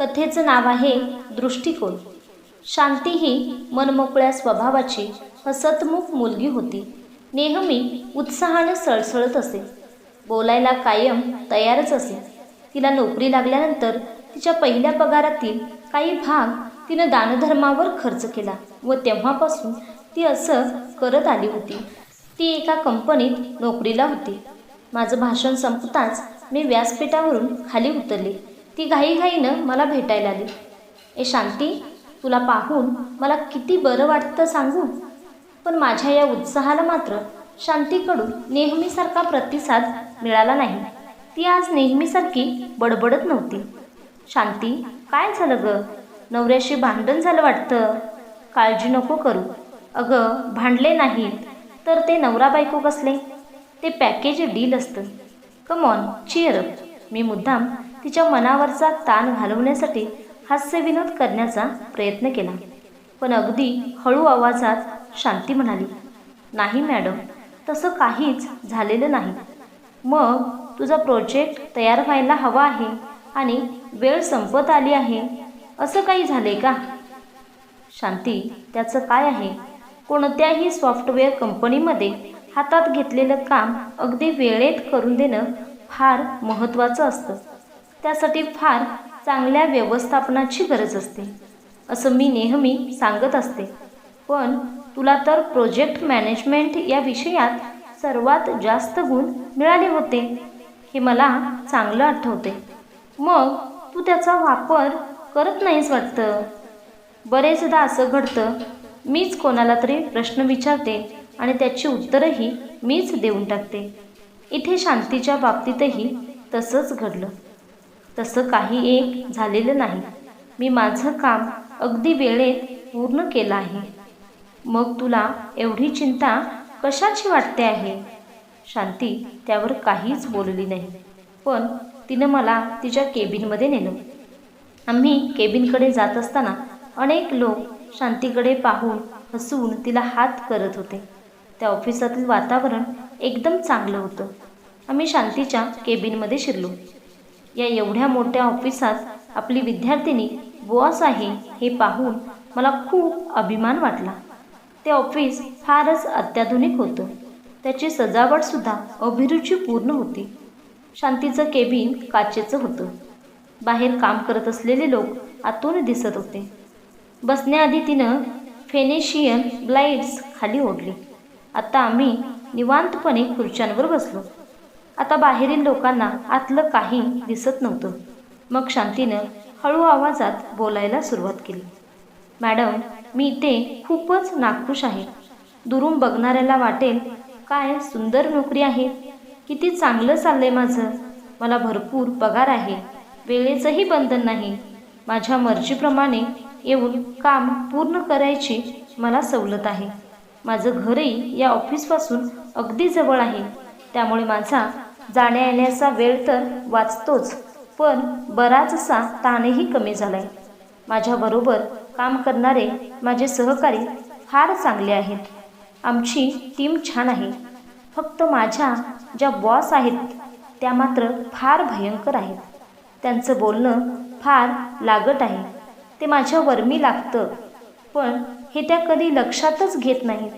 कथेचं नाव आहे दृष्टिकोन. शांती ही मनमोकळ्या स्वभावाची हसतमुख मुलगी होती. नेहमी उत्साहानं सळसळत असे. बोलायला कायम तयारच असे. तिला नोकरी लागल्यानंतर तिच्या पहिल्या पगारातील काही भाग तिनं दानधर्मावर खर्च केला व तेव्हापासून ती असं करत आली होती. ती एका कंपनीत नोकरीला होती. माझं भाषण संपताच मी व्यासपीठावरून खाली उतरले. ती घाईघाईनं मला भेटायला आली. ए शांती तुला पाहून मला किती बरं वाटतं सांगू? पण माझ्या या उत्साहाला मात्र शांतीकडून नेहमीसारखा प्रतिसाद मिळाला नाही. ती आज नेहमीसारखी बडबडत नव्हती. शांती काय झालं ग? नवऱ्याशी भांडण झालं वाटतं? काळजी नको करू. अगं भांडले नाहीत. तर ते नवरा बायको कसले? ते पॅकेज डील असतं. कम ऑन चिअर मी मुद्दाम तिच्या मनावरचा ताण घालवण्यासाठी हास्यविनोद करण्याचा प्रयत्न केला. पण अगदी हळू आवाजात शांती म्हणाली नाही मॅडम तसं काहीच झालेलं नाही. मग तुझा प्रोजेक्ट तयार व्हायला हवा आहे आणि वेळ संपत आली आहे असं काही झाले का? शांती त्याचं काय आहे? कोणत्याही सॉफ्टवेअर कंपनीमध्ये हातात घेतलेलं काम अगदी वेळेत करून देणं फार महत्त्वाचं असतं. त्यासाठी फार चांगल्या व्यवस्थापनाची गरज असते असं मी नेहमी सांगत असते. पण तुला तर प्रोजेक्ट मॅनेजमेंट या विषयात सर्वात जास्त गुण मिळाले होते हे मला चांगलं आठवते. मग तू त्याचा वापर करत नाहीस वाटतं? बरेचदा असं घडतं मीच कोणाला तरी प्रश्न विचारते आणि त्याची उत्तरंही मीच देऊन टाकते. इथे शांतीच्या बाबतीतही तसंच घडलं. तसं काही एक झालेलं नाही. मी माझं काम अगदी वेळेत पूर्ण केलं आहे. मग तुला एवढी चिंता कशाची वाटते आहे? शांती त्यावर काहीच बोलली नाही. पण तिनं मला तिच्या केबिनमध्ये नेलं. आम्ही केबिनकडे जात असताना अनेक लोक शांतीकडे पाहून हसून तिला हात करत होते. त्या ऑफिसातील वातावरण एकदम चांगलं होतं. आम्ही शांतीच्या केबिनमध्ये शिरलो. या एवढ्या मोठ्या ऑफिसात आपली विद्यार्थिनी बॉस आहे हे पाहून मला खूप अभिमान वाटला. ते ऑफिस फारच अत्याधुनिक होतं. त्याची सजावटसुद्धा अभिरुचीपूर्ण होती. शांतीचं केबिन काचेचं होतं. बाहेर काम करत असलेले लोक आतून दिसत होते. बसण्याआधी तिनं फेनेशियन ब्लाईड्स खाली ओढली. आता आम्ही निवांतपणे खुर्च्यांवर बसलो. आता बाहेरील लोकांना आतलं काही दिसत नव्हतं. मग शांतीनं हळू आवाजात बोलायला सुरुवात केली. मॅडम मी इथे खूपच नाखुश आहे. दुरून बघणाऱ्याला वाटेल काय सुंदर नोकरी आहे. किती चांगलं चाललंय माझं. मला भरपूर पगार आहे. वेळेचंही बंधन नाही. माझ्या मर्जीप्रमाणे येऊन काम पूर्ण करायची मला सवलत आहे. माझं घरही या ऑफिसपासून अगदी जवळ आहे. त्यामुळे माझा जाण्या येण्याचा वेळ तर वाचतोच पण बराचसा ताणही कमी झाला आहे माझ्याबरोबर काम करणारे माझे सहकारी फार चांगले आहेत. आमची टीम छान आहे. फक्त माझ्या ज्या बॉस आहेत त्या मात्र फार भयंकर आहेत. त्यांचं बोलणं फार लागट आहे. ते माझ्या वर्मी लागतं. पण हे त्या कधी लक्षातच घेत नाहीत.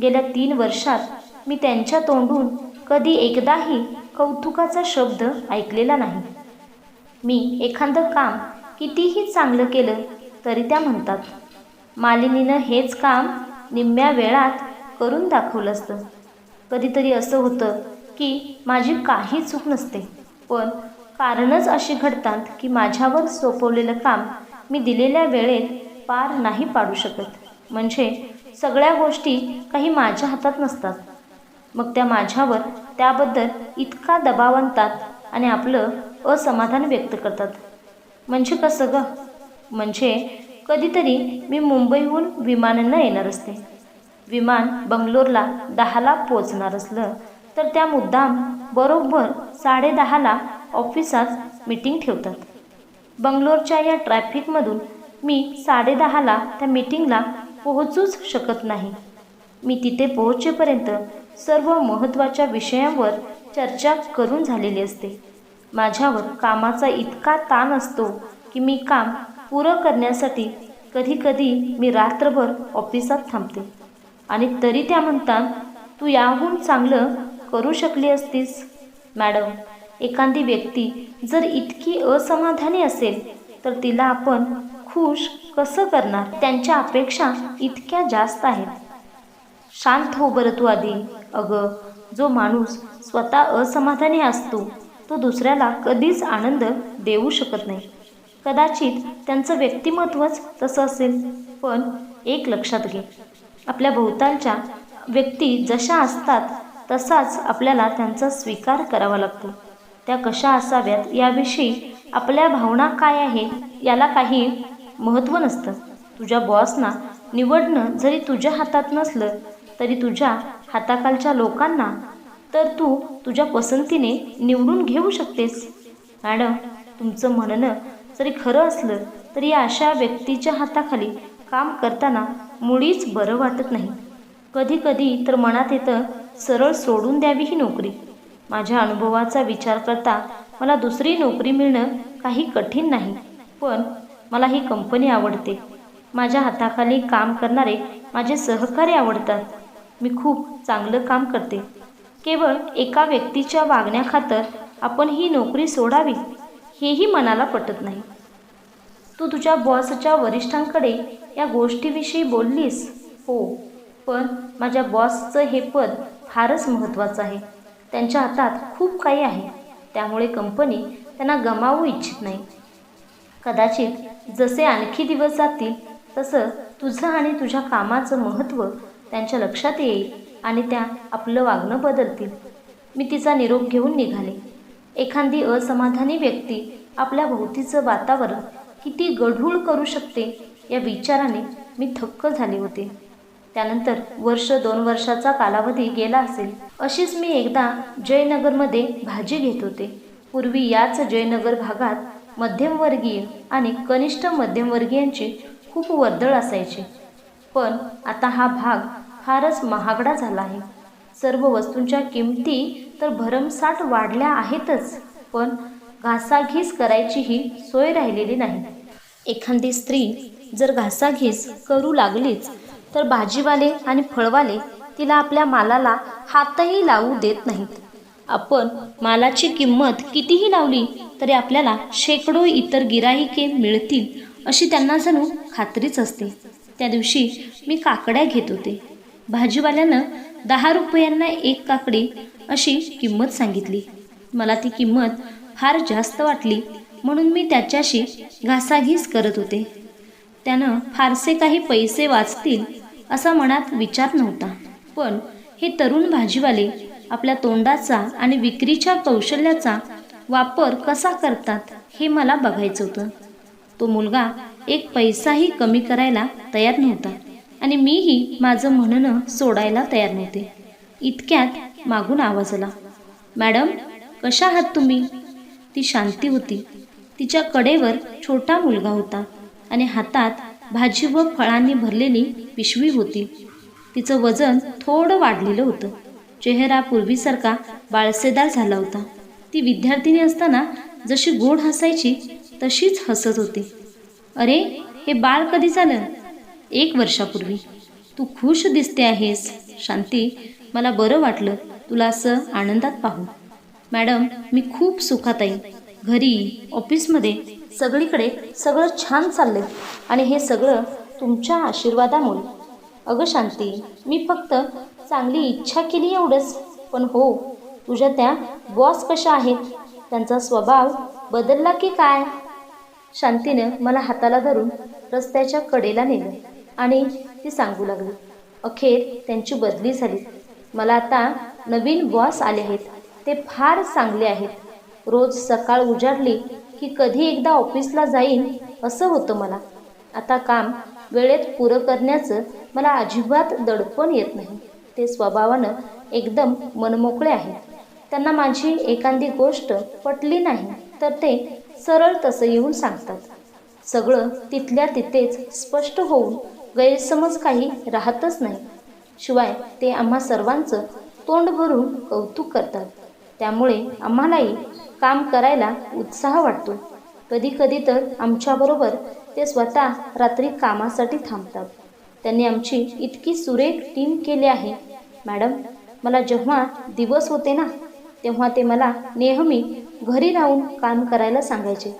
गेल्या तीन वर्षात मी त्यांच्या तोंडून कधी एकदाही कौतुकाचा शब्द ऐकलेला नाही. मी एखादं काम कितीही चांगलं केलं तरी त्या म्हणतात मालिनीनं हेच काम निम्म्या वेळात करून दाखवलं असतं. कधीतरी असं होतं की माझी काही चूक नसते पण कारणच अशी घडतात की माझ्यावर सोपवलेलं काम मी दिलेल्या वेळेत पार नाही पाडू शकत. म्हणजे सगळ्या गोष्टी काही माझ्या हातात नसतात. मग त्या माझ्यावर त्याबद्दल इतका दबाव आणतात आणि आपलं असमाधान व्यक्त करतात. म्हणजे कसं ग? म्हणजे कधीतरी मी मुंबईहून विमानानं येणार असते. विमान बंगलोरला दहाला पोचणार असलं तर त्या मुद्दाम बरोबर साडेदहाला ऑफिसात मीटिंग ठेवतात. बंगलोरच्या या ट्रॅफिकमधून मी साडेदहाला त्या मीटिंगला पोहोचूच शकत नाही. मी तिथे पोहोचेपर्यंत सर्व महत्त्वाच्या विषयांवर चर्चा करून झालेली असते. माझ्यावर कामाचा इतका ताण असतो की मी काम पुरं करण्यासाठी कधीकधी मी रात्रभर ऑफिसात थांबते. आणि तरी त्या म्हणतात तू याहून चांगलं करू शकली असतीस. मॅडम एखादी व्यक्ती जर इतकी असमाधानी असेल तर तिला आपण खुश कसं करणार? त्यांच्या अपेक्षा इतक्या जास्त आहेत. शांत हो बरं तू आधी. अगं जो माणूस स्वतः असमाधानी असतो तो दुसऱ्याला कधीच आनंद देऊ शकत नाही. कदाचित त्यांचं व्यक्तिमत्वच तसं असेल पण एक लक्षात घे. आपल्या भोवतालच्या व्यक्ती जशा असतात तसाच आपल्याला त्यांचा स्वीकार करावा लागतो. त्या कशा असाव्यात याविषयी आपल्या भावना काय आहेत याला काही महत्त्व नसतं. तुझ्या बॉसना निवडणं जरी तुझ्या हातात नसलं तरी तुझ्या हाताखालच्या लोकांना तर तू तुझ्या पसंतीने निवडून घेऊ शकतेस. मॅडम तुमचं म्हणणं जरी खरं असलं तरी अशा व्यक्तीच्या हाताखाली काम करताना मुळीच बरं वाटत नाही. कधी कधी तर मनात येतं सरळ सोडून द्यावी ही नोकरी. माझ्या अनुभवाचा विचार करता मला दुसरी नोकरी मिळणं काही कठीण नाही पण मला ही कंपनी आवडते. माझ्या हाताखाली काम करणारे माझे सहकारी आवडतात. मी खूप चांगलं काम करते. केवळ एका व्यक्तीच्या वागण्याखातर आपण ही नोकरी सोडावी हेही मनाला पटत नाही. तू तुझ्या बॉसच्या वरिष्ठांकडे या गोष्टीविषयी बोललीस हो पण माझ्या बॉसचं हे पद फारच महत्त्वाचं आहे. त्यांच्या हातात खूप काही आहे त्यामुळे कंपनी त्यांना गमावू इच्छित नाही. कदाचित जसे आणखी दिवस जातील तसं तुझं आणि तुझ्या कामाचं महत्त्व त्यांच्या लक्षात येईल आणि त्या आपलं वागणं बदलतील. मी तिचा निरोप घेऊन निघाले. एखादी असमाधानी व्यक्ती आपल्या भोवतीचं वातावरण किती गढूळ करू शकते या विचाराने मी थक्क झाले होते. त्यानंतर वर्ष दोन वर्षाचा कालावधी गेला असेल अशीच मी एकदा जयनगरमध्ये भाजी घेत होते. पूर्वी याच जयनगर भागात मध्यमवर्गीय आणि कनिष्ठ मध्यमवर्गीयांची खूप वर्दळ असायची. पण आता हा भाग फारच महागडा झाला आहे. सर्व वस्तूंच्या किमती तर भरमसाठ वाढल्या आहेतच पण घासाघीस करायचीही सोय राहिलेली नाही. एखादी स्त्री जर घासाघीस करू लागलीच तर भाजीवाले आणि फळवाले तिला आपल्या मालाला हातही लावू देत नाहीत. आपण मालाची किंमत कितीही लावली तरी आपल्याला शेकडो इतर गिराहिके मिळतील अशी त्यांना जणू खात्रीच असते. त्या दिवशी मी काकड्या घेत होते. भाजीवाल्यानं दहा रुपयांना एक काकडी अशी किंमत सांगितली. मला ती किंमत फार जास्त वाटली म्हणून मी त्याच्याशी घासाघीस करत होते. त्यानं फारसे काही पैसे वाचतील असा मनात विचार नव्हता. पण हे तरुण भाजीवाले आपल्या तोंडाचा आणि विक्रीच्या कौशल्याचा वापर कसा करतात हे मला बघायचं होतं. तो मुलगा एक पैसाही कमी करायला तयार नव्हता. आणि मीही माझं म्हणणं सोडायला तयार नव्हते. इतक्यात मागून आवाज आला. मॅडम कशा आहात तुम्ही? ती शांती होती. तिच्या कडेवर छोटा मुलगा होता आणि हातात भाजी व फळांनी भरलेली पिशवी होती. तिचं वजन थोडं वाढलेलं होतं. चेहरा पूर्वीसारखा बाळसेदार झाला होता. ती विद्यार्थिनी असताना जशी गोड हसायची तशीच हसत होती. अरे हे बाळ कधी झालं? एक वर्षापूर्वी. तू खुश दिसते आहेस. शांती मला बरं वाटलं तुला असं आनंदात पाहू. मॅडम मी खूप सुखात आहे घरी ऑफिसमध्ये सगळीकडे सगळं छान चाललंय. आणि हे सगळं तुमच्या आशीर्वादामुळे. अगं शांती मी फक्त चांगली इच्छा केली एवढंच. पण हो तुझ्या त्या बॉस कशा आहेत? त्यांचा स्वभाव बदलला की काय? शांतीनं मला हाताला धरून रस्त्याच्या कडेला नेलं आणि ती सांगू लागली अखेर त्यांची बदली झाली. मला आता नवीन बॉस आले आहेत. ते फार चांगले आहेत. रोज सकाळ उजाडली की कधी एकदा ऑफिसला जाईन असं होतं मला. आता काम वेळेत पुरं करण्याचं मला अजिबात दडपण येत नाही. ते स्वभावानं एकदम मनमोकळे आहेत. त्यांना माझी एखादी गोष्ट पटली नाही तर ते सरळ तसं येऊन सांगतात. सगळं तिथल्या तिथेच स्पष्ट होऊन गैरसमज काही राहतच नाही. शिवाय ते आम्हा सर्वांचं तोंड भरून कौतुक करतात. त्यामुळे आम्हालाही काम करायला उत्साह वाटतो. कधीकधी तर आमच्याबरोबर ते स्वतः रात्री कामासाठी थांबतात. त्यांनी आमची इतकी सुरेख टीम केली आहे. मॅडम मला जेव्हा दिवस होते ना तेव्हा ते मला नेहमी घरी राहून काम करायला सांगायचे.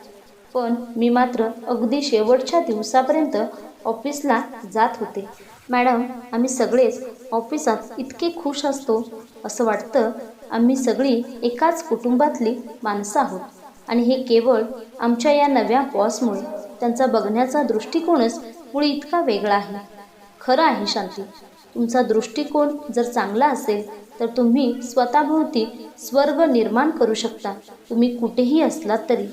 पण मी मात्र अगदी शेवटच्या दिवसापर्यंत ऑफिसला जात होते. मॅडम आम्ही सगळेच ऑफिसात इतके खुश असतो असं वाटतं आम्ही सगळी एकाच कुटुंबातली माणसं आहोत. आणि हे केवळ आमच्या या नव्या बॉसमुळे. त्यांचा बघण्याचा दृष्टिकोनच मुळे इतका वेगळा आहे. खरं आहे शांती. तुमचा दृष्टिकोन जर चांगला असेल तर तुम्ही स्वतःभोवती स्वर्ग निर्माण करू शकता. तुम्ही कुठेही असलात तरी.